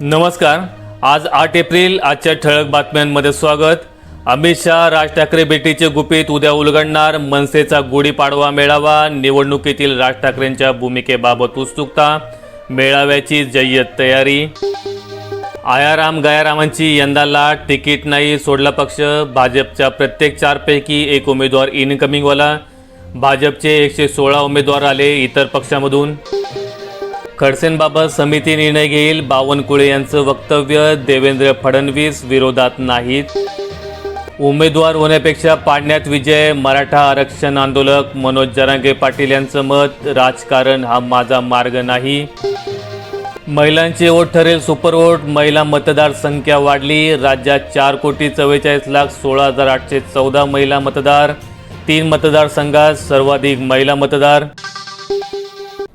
नमस्कार. आज आठ एप्रिल आजच्या ठळक बातम्यांमध्ये स्वागत. अमित शहा राज ठाकरे भेटीचे गुपित उद्या उलगडणार मनसेचा गुढीपाडवा मेळावा निवडणुकीतील राज ठाकरेंच्या भूमिकेबाबत उत्सुकता मेळाव्याची जय्यत तयारी. आयाराम गयारामांची यंदा लाट तिकीट नाही सोडला पक्ष भाजपच्या प्रत्येक चारपैकी एक उमेदवार इनकमिंगवाला भाजपचे एकशे सोळा उमेदवार आले इतर पक्षामधून. खडसेंबाबत समिती निर्णय घेईल. बावनकुळे यांचं वक्तव्य देवेंद्र फडणवीस विरोधात नाहीत. उमेदवार होण्यापेक्षा पाडण्यात विजय मराठा आरक्षण आंदोलक मनोज जरांगे पाटील यांचं मत राजकारण हा माझा मार्ग नाही. महिलांचे वोट ठरेल सुपर वोट महिला मतदार संख्या वाढली राज्यात चार कोटी चव्वेचाळीस लाख सोळा हजार आठशे चौदा महिला मतदार तीन मतदारसंघात सर्वाधिक महिला मतदार.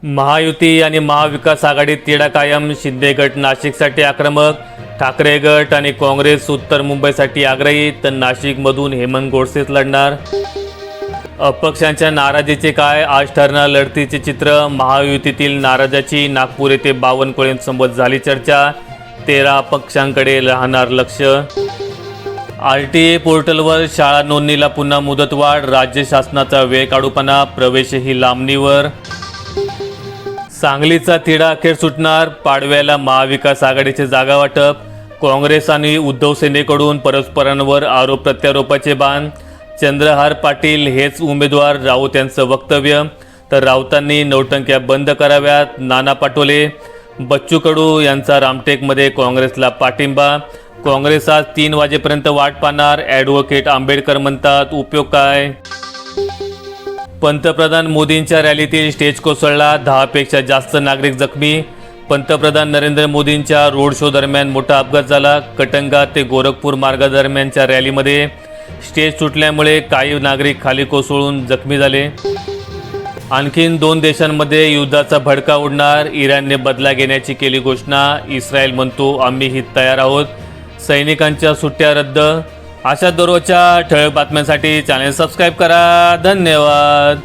महायुती आणि महाविकास आघाडीत तिढा कायम शिंदे गट नाशिकसाठी आक्रमक ठाकरे गट आणि काँग्रेस उत्तर मुंबईसाठी आग्रही तर नाशिकमधून हेमंत गोडसेच लढणार. अपक्षांच्या नाराजीचे काय? आज ठरणार लढतीचे चित्र. महायुतीतील नाराजाची नागपूर येथे बावनकुळेंसोबत झाली चर्चा. तेरा पक्षांकडे राहणार लक्ष. आर टी ए पोर्टलवर शाळा नोंदणीला पुन्हा मुदतवाढ. राज्य शासनाचा वेळ काढूपणा. प्रवेशही लांबणीवर. सांगलीचा तिढा अखेर सुटणार. पाडव्याला महाविकास आघाडीचे जागा वाटप. काँग्रेस आणि उद्धव सेनेकडून परस्परांवर आरोप प्रत्यारोपाचे बाण. चंद्रहार पाटील हेच उमेदवार राऊत यांचं वक्तव्य. तर राऊतांनी नौटंक्या बंद कराव्यात. नाना पाटोले बच्चू कडू यांचा रामटेकमध्ये काँग्रेसला पाठिंबा. काँग्रेस आज तीन वाजेपर्यंत वाट पाहणार. ॲडव्होकेट आंबेडकर म्हणतात उपयोग काय? पंतप्रधान मोदींच्या रॅलीतील स्टेज कोसळला. दहापेक्षा जास्त नागरिक जखमी. पंतप्रधान नरेंद्र मोदींच्या रोड शो दरम्यान मोठा अपघात झाला. कटंगा ते गोरखपूर मार्गादरम्यानच्या रॅलीमध्ये स्टेज सुटल्यामुळे काही नागरिक खाली कोसळून जखमी झाले. आणखीन दोन देशांमध्ये युद्धाचा भडका उडणार. इराणने बदला घेण्याची केली घोषणा. इस्रायल म्हणतो आम्हीही तयार आहोत. सैनिकांच्या सुट्ट्या रद्द. अशा दररोजच्या ठळक बातम्यांसाठी चॅनल सबस्क्राईब करा. धन्यवाद.